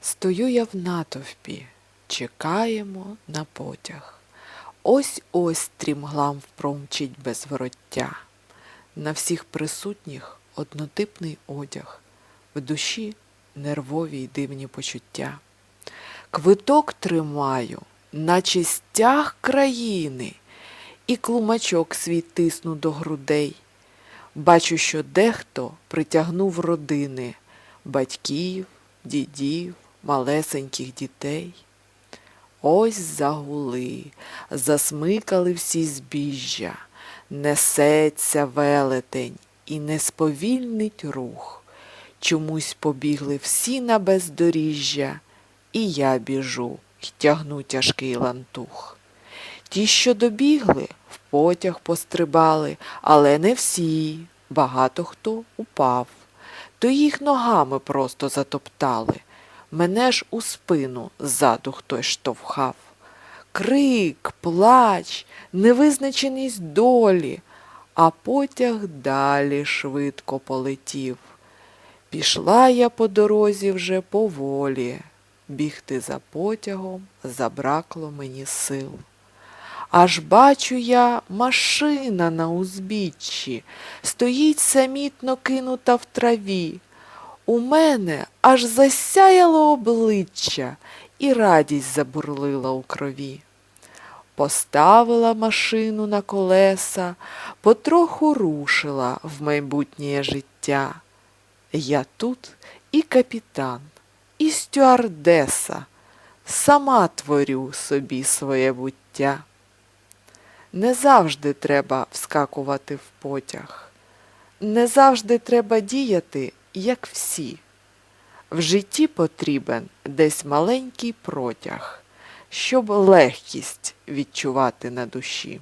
Стою я в натовпі, чекаємо на потяг. Ось ось стрімглам промчить без вороття. На всіх присутніх однотипний одяг, в душі нервові й дивні почуття. Квиток тримаю, наче стяг країни, і клумачок свій тисну до грудей. Бачу, що дехто притягнув родини батьків, дідів, малесеньких дітей. Ось загули, засмикали всі збіжжя, несеться велетень і не сповільнить рух. Чомусь побігли всі на бездоріжжя, і я біжу й тягну тяжкий лантух. Ті, що добігли, в потяг пострибали, але не всі, багато хто упав. То їх ногами просто затоптали. Мене ж у спину ззаду хтось штовхав. Крик, плач, невизначеність долі, а потяг далі швидко полетів. Пішла я по дорозі вже поволі, бігти за потягом забракло мені сил. Аж бачу я машина на узбіччі, стоїть самітно кинута в траві. У мене аж засяяло обличчя, і радість забурлила у крові. Поставила машину на колеса, потроху рушила в майбутнє життя. Я тут і капітан, і стюардеса, сама творю собі своє буття. Не завжди треба вскакувати в потяг, не завжди треба діяти, як всі. В житті потрібен десь маленький протяг, щоб легкість відчувати на душі.